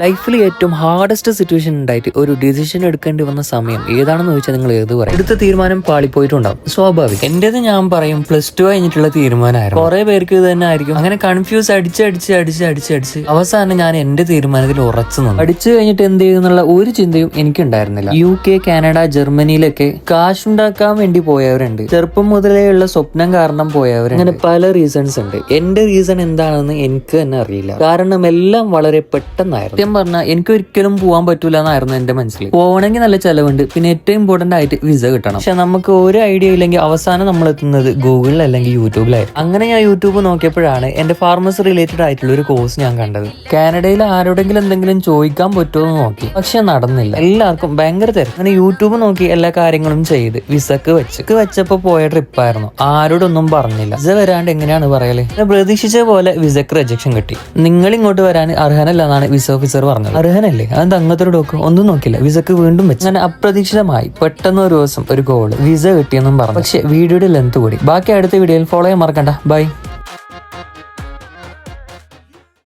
ലൈഫിൽ ഏറ്റവും hardest situation ഉണ്ടായിട്ട് ഒരു ഡിസിഷൻ എടുക്കേണ്ടി വന്ന സമയം ഏതാണെന്ന് ചോദിച്ചാൽ നിങ്ങൾ ഏത് പറയും? എടുത്ത തീരുമാനം പാളിപ്പോയിട്ടുണ്ടാവും. സ്വാഭാവികം. എന്റേത് ഞാൻ പറയും പ്ലസ് ടു കഴിഞ്ഞിട്ടുള്ള തീരുമാനമായിരുന്നു. കുറെ പേർക്ക് ഇത് തന്നെ ആയിരിക്കും. അങ്ങനെ കൺഫ്യൂസ് അടിച്ച് അടിച്ച് അടിച്ച് അടിച്ച് അടിച്ച് അവസാനം ഞാൻ എന്റെ തീരുമാനത്തിൽ ഉറച്ചു നിന്നു. അടിച്ചു കഴിഞ്ഞിട്ട് എന്ത് ചെയ്യുന്നുള്ള ഒരു ചിന്തയും എനിക്കുണ്ടായിരുന്നില്ല. യു കെ കാനഡ ജർമ്മനിയിലൊക്കെ കാശുണ്ടാക്കാൻ വേണ്ടി പോയവരുണ്ട്. ചെറുപ്പം മുതലേ ഉള്ള സ്വപ്നം കാരണം പോയവരുണ്ട്. അങ്ങനെ പല റീസൺസ് ഉണ്ട്. എന്റെ റീസൺ എന്താണെന്ന് എനിക്ക് തന്നെ അറിയില്ല. കാരണം എല്ലാം വളരെ പെട്ടെന്നായിരുന്നു. സത്യം പറഞ്ഞാൽ എനിക്ക് ഒരിക്കലും പോകാൻ പറ്റൂല എന്നായിരുന്നു എന്റെ മനസ്സിൽ പോകണമെങ്കിൽ നല്ല ചെലവുണ്ട്. പിന്നെ ഏറ്റവും ഇമ്പോർട്ടന്റ് ആയിട്ട് വിസ കിട്ടണം. പക്ഷെ നമുക്ക് ഒരു ഐഡിയ ഇല്ലെങ്കിൽ അവസാനം നമ്മൾ എത്തുന്നത് ഗൂഗിളിൽ അല്ലെങ്കിൽ യൂട്യൂബിലായിരുന്നു അങ്ങനെ ഞാൻ യൂട്യൂബ് നോക്കിയപ്പോഴാണ് എന്റെ ഫാർമസി റിലേറ്റഡ് ആയിട്ടുള്ള ഒരു കോഴ്സ് ഞാൻ കണ്ടത്. കാനഡയിൽ ആരോടെങ്കിലും എന്തെങ്കിലും ചോദിക്കാൻ പറ്റുമോ എന്ന് നോക്കി. പക്ഷെ നടന്നില്ല. എല്ലാവർക്കും ഭയങ്കര തിരക്ക്. അങ്ങനെ യൂട്യൂബ് നോക്കി എല്ലാ കാര്യങ്ങളും ചെയ്ത് വിസക്ക് വെച്ച്. വെച്ചപ്പോ പോയ ട്രിപ്പായിരുന്നു ആരോടൊന്നും പറഞ്ഞില്ല. വിസ വരാണ്ട് എങ്ങനെയാണ് പറയൽ? പ്രതീക്ഷിച്ച പോലെ വിസക്ക് റിജക്ഷൻ കിട്ടി. നിങ്ങൾ ഇങ്ങോട്ട് വരാൻ അർഹനല്ല എന്നാണ് വിസ ഓഫീസർ പറഞ്ഞത്. അർഹനല്ലേ? അതെന്താ അങ്ങനത്തെ ഒരു ഡോക്ക് ഒന്നും നോക്കില്ല വിസക്ക് വീണ്ടും വെച്ച്. അങ്ങനെ അപ്രതീക്ഷിതമായി പെട്ടെന്ന് ഒരു ദിവസം ഒരു ഗോൾ വിസ കിട്ടിയെന്നും പറഞ്ഞു. പക്ഷെ വീഡിയോയുടെ ലെന്ത് കൂടി. ബാക്കി അടുത്ത വീഡിയോയിൽ ഫോളോ ചെയ്യാൻ മറക്കണ്ട. ബൈ